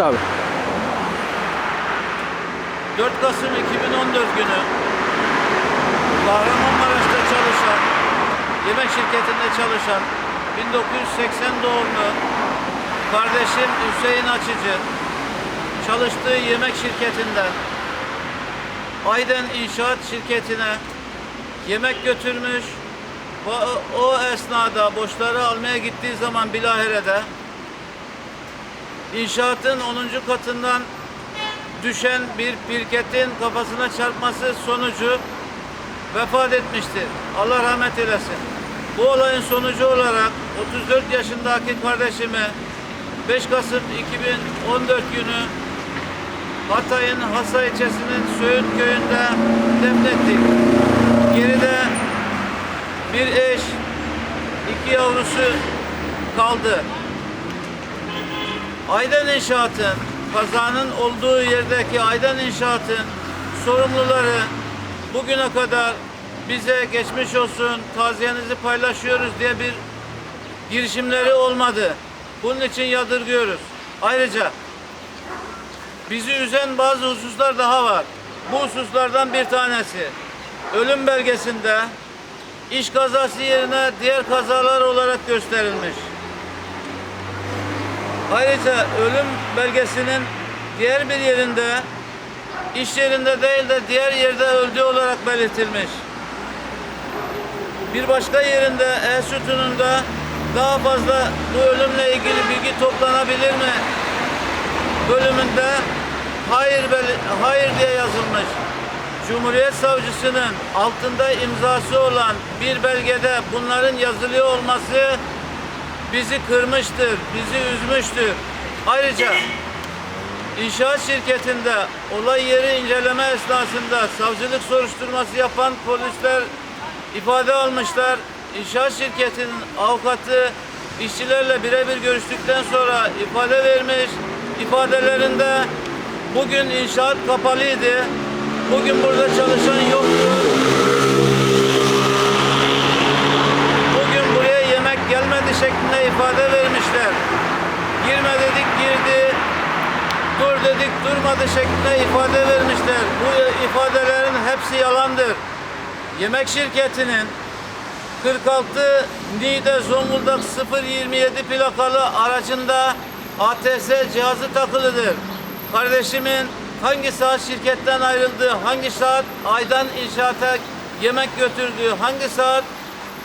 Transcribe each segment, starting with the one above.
Abi. 4 Kasım 2014 günü Kahramanmaraş'ta çalışan, yemek şirketinde çalışan 1980 doğumlu kardeşim Hüseyin Açıcı çalıştığı yemek şirketinden Ayden İnşaat şirketine yemek götürmüş. O, o esnada borçları almaya gittiği zaman Bilahire'de inşaatın 10. katından düşen bir pirketin kafasına çarpması sonucu vefat etmiştir. Allah rahmet eylesin. Bu olayın sonucu olarak 34 yaşındaki kardeşimi 5 Kasım 2014 günü Hatay'ın Hasa ilçesinin Söğüt köyünde defnettik. Geride bir eş, iki yavrusu kaldı. Aydan İnşaat'ın kazanın olduğu yerdeki Aydan İnşaat'ın sorumluları bugüne kadar bize geçmiş olsun taziyenizi paylaşıyoruz diye bir girişimleri olmadı. Bunun için yadırgıyoruz. Ayrıca bizi üzen bazı hususlar daha var. Bu hususlardan bir tanesi ölüm belgesinde iş kazası yerine diğer kazalar olarak gösterilmiş. Ayrıca ölüm belgesinin diğer bir yerinde iş yerinde değil de diğer yerde öldüğü olarak belirtilmiş. Bir başka yerinde E sütununda daha fazla bu ölümle ilgili bilgi toplanabilir mi? Bölümünde hayır hayır diye yazılmış. Cumhuriyet Savcısının altında imzası olan bir belgede bunların yazılıyor olması bizi kırmıştır, bizi üzmüştür. Ayrıca inşaat şirketinde olay yeri inceleme esnasında savcılık soruşturması yapan polisler ifade almışlar. İnşaat şirketinin avukatı işçilerle birebir görüştükten sonra ifade vermiş. İfadelerinde bugün inşaat kapalıydı. Bugün burada çalışan yoktu. Bugün buraya yemek gelmedi şeklinde ifade vermişler. Girme dedik girdi, dur dedik durmadı şeklinde ifade vermişler. Bu ifadelerin hepsi yalandır. Yemek şirketinin 46 Niğde Zonguldak 027 plakalı aracında ATS cihazı takılıdır. Kardeşimin hangi saat şirketten ayrıldığı, hangi saat Aydan İnşaat'a yemek götürdüğü, hangi saat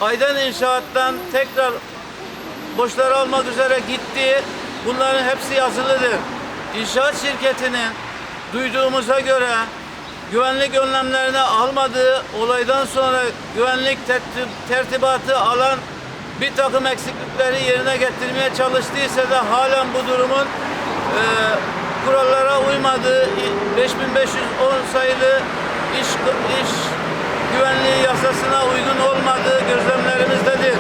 Aydan İnşaat'tan tekrar borçları almak üzere gitti. Bunların hepsi yazılıdır. İnşaat şirketinin duyduğumuza göre güvenlik önlemlerini almadığı olaydan sonra güvenlik tertib- tertibatı alan bir takım eksiklikleri yerine getirmeye çalıştıysa da halen bu durumun e, kurallara uymadığı i- 5510 sayılı iş, iş güvenliği yasasına uygun olmadığı gözlemlerimizdedir.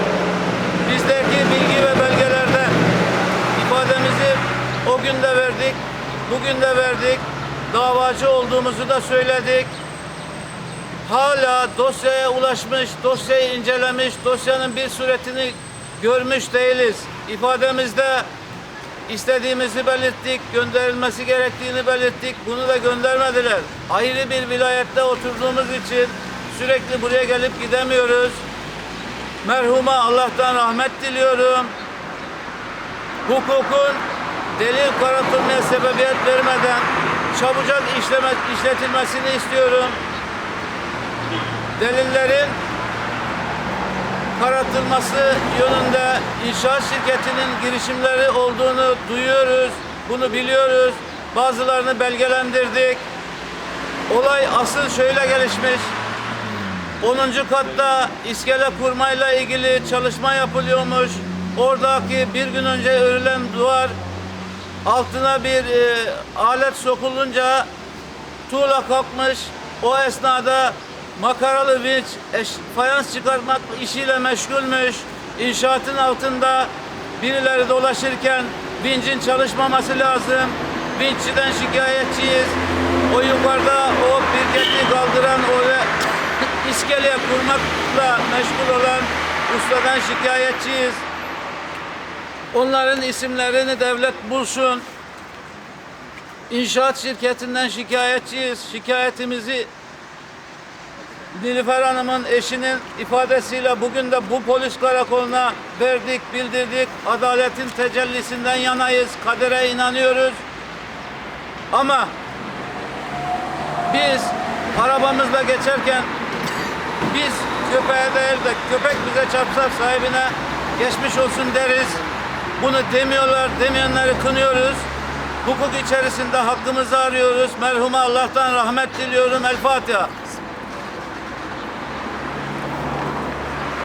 Bizdeki bilgi ve belgelerde ifademizi o gün de verdik, bugün de verdik. Davacı olduğumuzu da söyledik. Hala dosyaya ulaşmış, dosyayı incelemiş, dosyanın bir suretini görmüş değiliz. İfademizde istediğimizi belirttik, gönderilmesi gerektiğini belirttik. Bunu da göndermediler. Ayrı bir vilayette oturduğumuz için sürekli buraya gelip gidemiyoruz. Merhuma Allah'tan rahmet diliyorum. Hukukun delil karartılmaya sebebiyet vermeden çabucak işleme, işletilmesini istiyorum. Delillerin karartılması yönünde inşaat şirketinin girişimleri olduğunu duyuyoruz. Bunu biliyoruz. Bazılarını belgelendirdik. Olay asıl şöyle gelişmiş. 10. katta iskele kurmayla ilgili çalışma yapılıyormuş. Oradaki bir gün önce örülen duvar altına bir e, alet sokulunca tuğla kalkmış. O esnada makaralı vinç eş, fayans çıkartmak işiyle meşgulmüş. İnşaatın altında birileri dolaşırken vincin çalışmaması lazım. Vinççiden şikayetçiyiz. O yukarıda o pirketi kaldıran o ve iskeleye kurmakla meşgul olan ustadan şikayetçiyiz. Onların isimlerini devlet bulsun. İnşaat şirketinden şikayetçiyiz. Şikayetimizi Nilüfer Hanım'ın eşinin ifadesiyle bugün de bu polis karakoluna verdik, bildirdik. Adaletin tecellisinden yanayız. Kadere inanıyoruz. Ama biz arabamızla geçerken biz köpeğe değil de köpek bize çarpsa sahibine geçmiş olsun deriz. Bunu demiyorlar, demeyenleri kınıyoruz. Hukuk içerisinde hakkımızı arıyoruz. Merhuma Allah'tan rahmet diliyorum. El Fatiha.